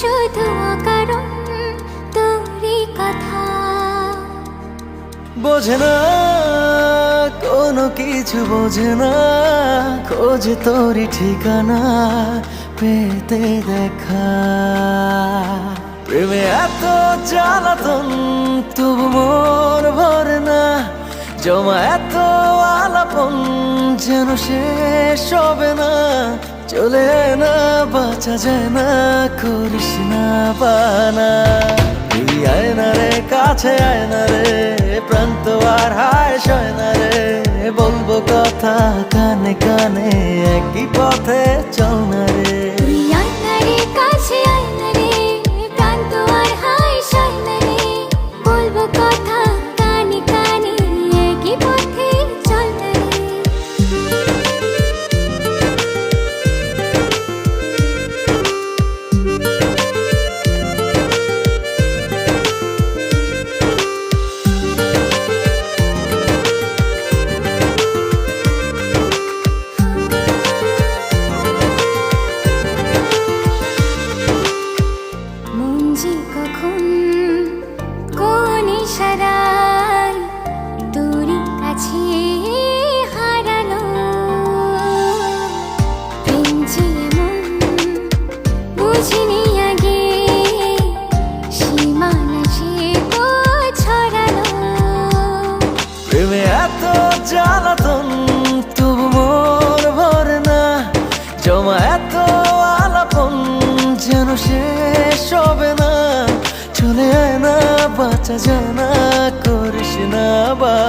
শুধু কারণ তোরই কথা। বোঝে না, কোনো কিছু বোঝে না, খোঁজ তোরই ঠিকানা, পেতে দেখা। প্রেমে এত জ্বালাতন, তবু মন ভরে না, জমা এত আলাপন, যেন শেষ হবে না চলে না, বাঁচা যায় না, করিস না বানা। এই আয়না রে, কাছে আয়না রে প্রান্ত আর হায় সয় না রে। বলব কথা কানে কানে, একই পথে চল না রে। কখন? কোন ইশারায় তোর কাছে হারালো? প্রেম আগে। সীমানা সে তো প্রেমে এত জ্বালাতন, তবু ভরে না। জমা এত আলাপন যেন শেষ হবে না। চলে আয় না বাঁচা যায় না করিস না বাহানা